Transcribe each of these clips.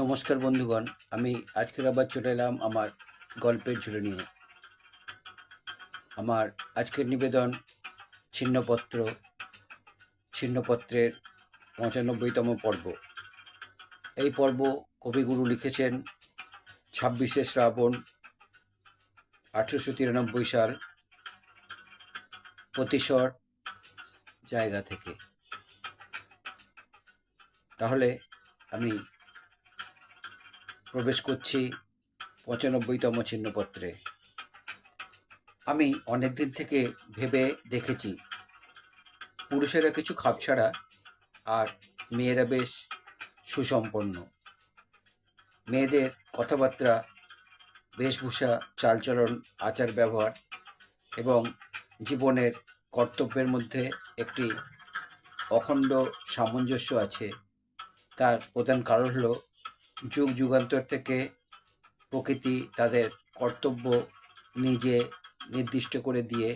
নমস্কার বন্ধুগণ, আমি আজকের আবার চলে এলাম আমার গল্পের ঝুলে নিয়ে। আমার আজকের নিবেদন ছিন্নপত্র, ছিন্নপত্রের পঁচানব্বইতম পর্ব। এই পর্ব কবিগুরু লিখেছেন ছাব্বিশে শ্রাবণ আঠেরোশো তিরানব্বই সাল প্রতিশর জায়গা থেকে। তাহলে আমি প্রবেশ করছি পঁচানব্বইতম চিহ্নপত্রে আমি অনেক দিন থেকে ভেবে দেখেছি, পুরুষেরা কিছু খাপছাড়া আর মেয়েরা বেশ সুসম্পন্ন। মেয়েদের কথাবার্তা, বেশভূষা, চালচলন, আচার ব্যবহার এবং জীবনের কর্তব্যের মধ্যে একটি অখণ্ড সামঞ্জস্য আছে। তার প্রধান কারণ হলো যুগ যুগান্তর থেকে প্রকৃতি তাদের কর্তব্য নিজে নির্দিষ্ট করে দিয়ে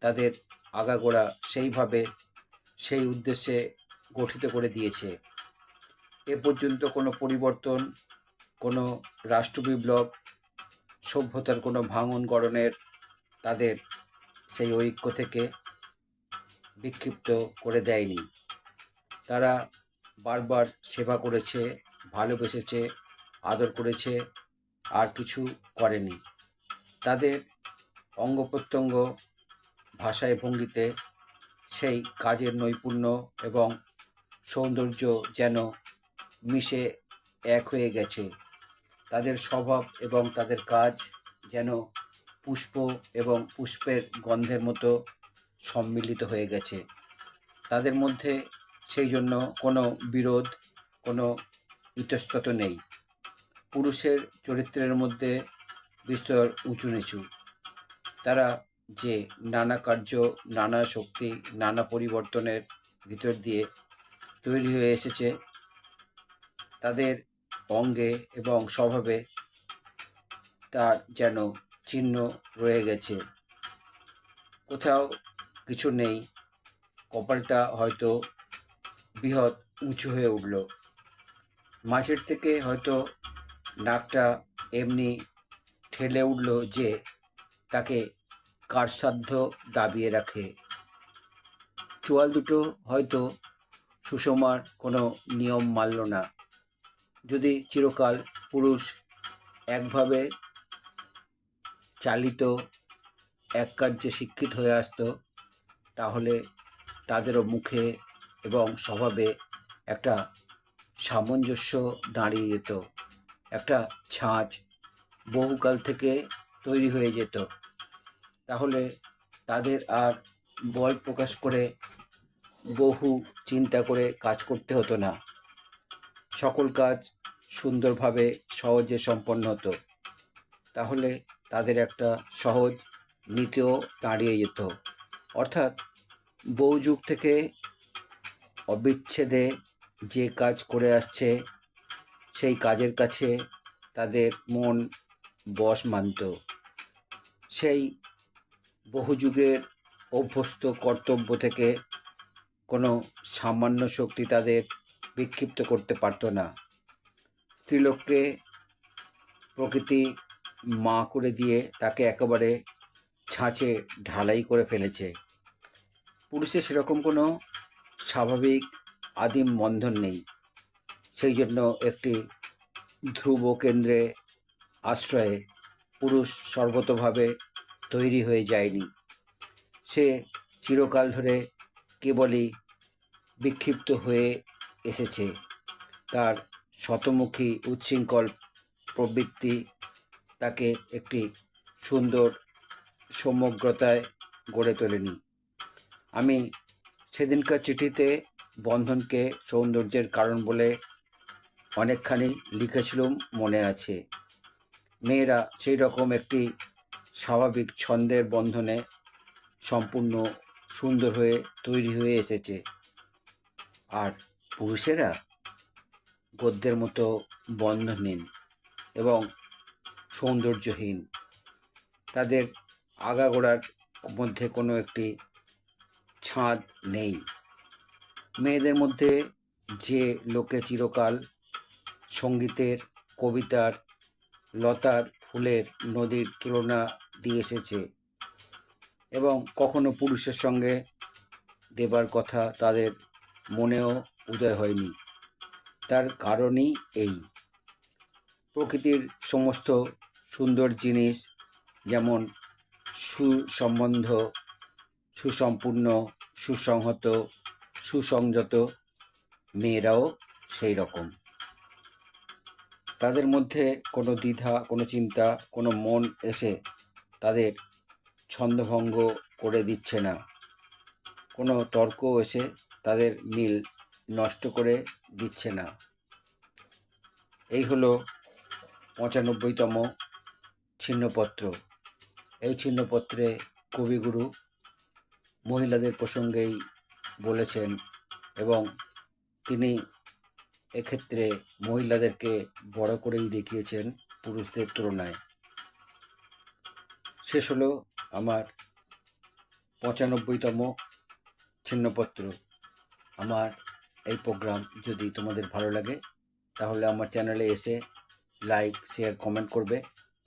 তাদের আগাগোড়া সেইভাবে সেই উদ্দেশ্যে গঠিত করে দিয়েছে। এ পর্যন্ত কোনো পরিবর্তন, কোনো রাষ্ট্রবিপ্লব, সভ্যতার কোনো ভাঙন গড়নের তাদের সেই ঐক্য থেকে বিক্ষিপ্ত করে দেয়নি। তারা বারবার সেবা করেছে, ভালোবেসেছে, আদর করেছে, আর কিছু করেনি। তাদের অঙ্গ প্রত্যঙ্গ ভাষায় ভঙ্গিতে সেই কাজের নৈপুণ্য এবং সৌন্দর্য যেন মিশে এক হয়ে গেছে। তাদের স্বভাব এবং তাদের কাজ যেন পুষ্প এবং পুষ্পের গন্ধের মতো সম্মিলিত হয়ে গেছে। তাদের মধ্যে সেই জন্য কোনো বিরোধ, কোনো ইতস্তত নেই। পুরুষের চরিত্রের মধ্যে বিস্তর উঁচু নিচু তারা যে নানা কার্য, নানা শক্তি, নানা পরিবর্তনের ভিতর দিয়ে তৈরি হয়ে এসেছে, তাদের অঙ্গে এবং স্বভাবে তার যেন চিহ্ন রয়ে গেছে। কোথাও কিছু নেই, কপালটা হয়তো বৃহৎ উঁচু হয়ে উঠল। মাঝের থেকে হয়তো নাকটা এমনি ঠেলে উঠল যে তাকে কারসাধ্য দাবিয়ে রাখে। চোয়াল দুটো হয়তো সুষমার কোনো নিয়ম মানল না। যদি চিরকাল পুরুষ একভাবে চালিত এক কার্যে শিক্ষিত হয়ে আসতো, তাহলে তাদেরও মুখে এবং স্বভাবে একটা সামঞ্জস্য দাঁড়িয়ে যেত, একটা ছাঁচ বহুকাল থেকে তৈরি হয়ে যেত। তাহলে তাদের আর বল প্রকাশ করে বহু চিন্তা করে কাজ করতে হতো না। সকল কাজ সুন্দরভাবে সহজে সম্পন্ন হতো। তাহলে তাদের একটা সহজ নীতিও দাঁড়িয়ে যেত। অর্থাৎ বহু যুগ থেকে অবিচ্ছেদে যে কাজ করে আসছে, সেই কাজের কাছে তাদের মন বশ মানত সেই বহু যুগের অভ্যস্ত কর্তব্য থেকে কোনো সামান্য শক্তি তাদের বিক্ষিপ্ত করতে পারতো না। স্ত্রীলোককে প্রকৃতি মা করে দিয়ে তাকে একেবারে ছাঁচে, ঢালাই করে ফেলেছে। পুরুষের সেরকম কোনো স্বাভাবিক আদিম বন্ধন নেই। সেই জন্য একটি ধ্রুব কেন্দ্রে আশ্রয়ে পুরুষ সর্বতভাবে তৈরি হয়ে যায়নি। সে চিরকাল ধরে কেবলই বিক্ষিপ্ত হয়ে এসেছে। তার শতমুখী উচ্ছৃঙ্খল প্রবৃত্তি তাকে একটি সুন্দর সমগ্রতায় গড়ে তোলেনি। আমি সেদিনকার চিঠিতে বন্ধনকে সৌন্দর্যের কারণ বলে অনেকখানি লিখেছিলুম মনে আছে। মেয়েরা সেই রকম একটি স্বাভাবিক ছন্দের বন্ধনে সম্পূর্ণ সুন্দর হয়ে তৈরি হয়ে এসেছে। আর পুরুষেরা গদ্যের মতো বন্ধনহীন এবং সৌন্দর্যহীন। তাদের আগাগোড়ার মধ্যে কোনো একটি ছাদ নেই। মেয়েদের মধ্যে যে লোকে চিরকাল সঙ্গীতের, কবিতার, লতার ফুলের নদীর তুলনা দিয়ে এসেছে এবং কখনো পুরুষের সঙ্গে দেবার কথা তাদের মনেও উদয় হয়নি। তার কারণই এই। প্রকৃতির সমস্ত সুন্দর জিনিস যেমন সুসম্বন্ধ, সুসম্পূর্ণ সুসংহত, সুসংযত মেয়েরাও সেই রকম। তাদের মধ্যে কোনো দ্বিধা, কোনো চিন্তা, কোনো মন এসে তাদের ছন্দভঙ্গ করে দিচ্ছে না। কোনো তর্ক এসে তাদের মিল নষ্ট করে দিচ্ছে না। এই হলো পঁচানব্বইতম ছিন্নপত্র। এই ছিন্নপত্রে কবিগুরু মহিলাদের প্রসঙ্গেই বলেছেন এবং তিনি এক্ষেত্রে মহিলাদেরকে বড় করেই দেখিয়েছেন পুরুষদের তুলনায়। শেষ হলো আমার পঁচানব্বইতম ছিন্নপত্র। আমার এই প্রোগ্রাম যদি তোমাদের ভালো লাগে, তাহলে আমার চ্যানেলে এসে লাইক, শেয়ার, কমেন্ট করবে।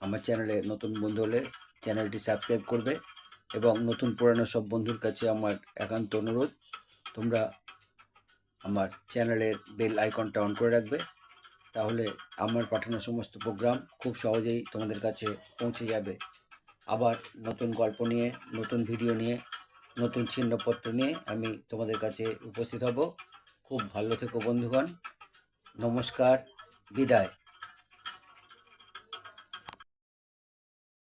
আমার চ্যানেলে নতুন বন্ধু হলে চ্যানেলটি সাবস্ক্রাইব করবে। এবং নতুন পুরানো সব বন্ধুর কাছে আমার একান্ত অনুরোধ। তোমরা আমার চ্যানেলের বেল আইকনটা অন করে রাখবে। তাহলে আমার পাঠানো সমস্ত প্রোগ্রাম খুব সহজেই তোমাদের কাছে পৌঁছে যাবে। আবার নতুন গল্প নিয়ে, নতুন ভিডিও নিয়ে, নতুন চিহ্নপত্র নিয়ে আমি তোমাদের কাছে উপস্থিত হব। খুব ভালো থেকো বন্ধুগণ। নমস্কার, বিদায়।